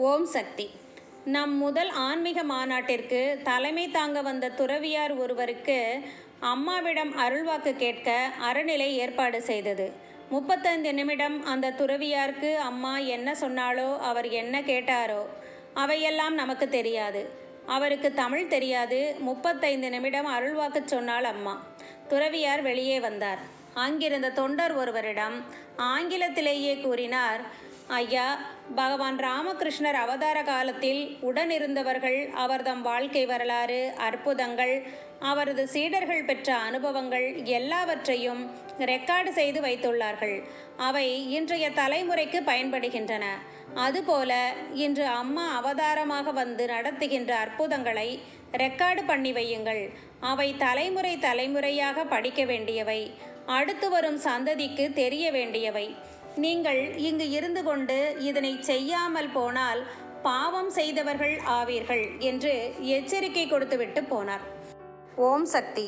ஓம் சக்தி. நம் முதல் ஆன்மீக மாநாட்டிற்கு தலைமை தாங்க வந்த துறவியார் ஒருவருக்கு அம்மாவிடம் அருள்வாக்கு கேட்க அறநிலை ஏற்பாடு செய்தது. முப்பத்தைந்து நிமிடம் அந்த துறவியாருக்கு அம்மா என்ன சொன்னாலோ அவர் என்ன கேட்டாரோ அவையெல்லாம் நமக்கு தெரியாது. அவருக்கு தமிழ் தெரியாது. முப்பத்தைந்து நிமிடம் அருள்வாக்கு சொன்னால் அம்மா. துறவியார் வெளியே வந்தார். அங்கிருந்த தொண்டர் ஒருவரிடம் ஆங்கிலத்திலேயே கூறினார் ஐயா பகவான் ராமகிருஷ்ணர் அவதார காலத்தில் உடனிருந்தவர்கள் அவர்தம் வாழ்க்கை வரலாறு அற்புதங்கள் அவரது சீடர்கள் பெற்ற அனுபவங்கள் எல்லாவற்றையும் ரெக்கார்டு செய்து வைத்துள்ளார்கள். அவை இன்றைய தலைமுறைக்கு பயன்படுகின்றன. அதுபோல இன்று அம்மா அவதாரமாக வந்து நடத்துகின்ற அற்புதங்களை ரெக்கார்டு பண்ணி வையுங்கள். அவை தலைமுறை தலைமுறையாக படிக்க வேண்டியவை. அடுத்து வரும் சந்ததிக்கு தெரிய வேண்டியவை. நீங்கள் இங்கு இருந்து கொண்டு இதனை செய்யாமல் போனால் பாவம் செய்தவர்கள் ஆவீர்கள் என்று எச்சரிக்கை கொடுத்துவிட்டு போனார். ஓம் சக்தி.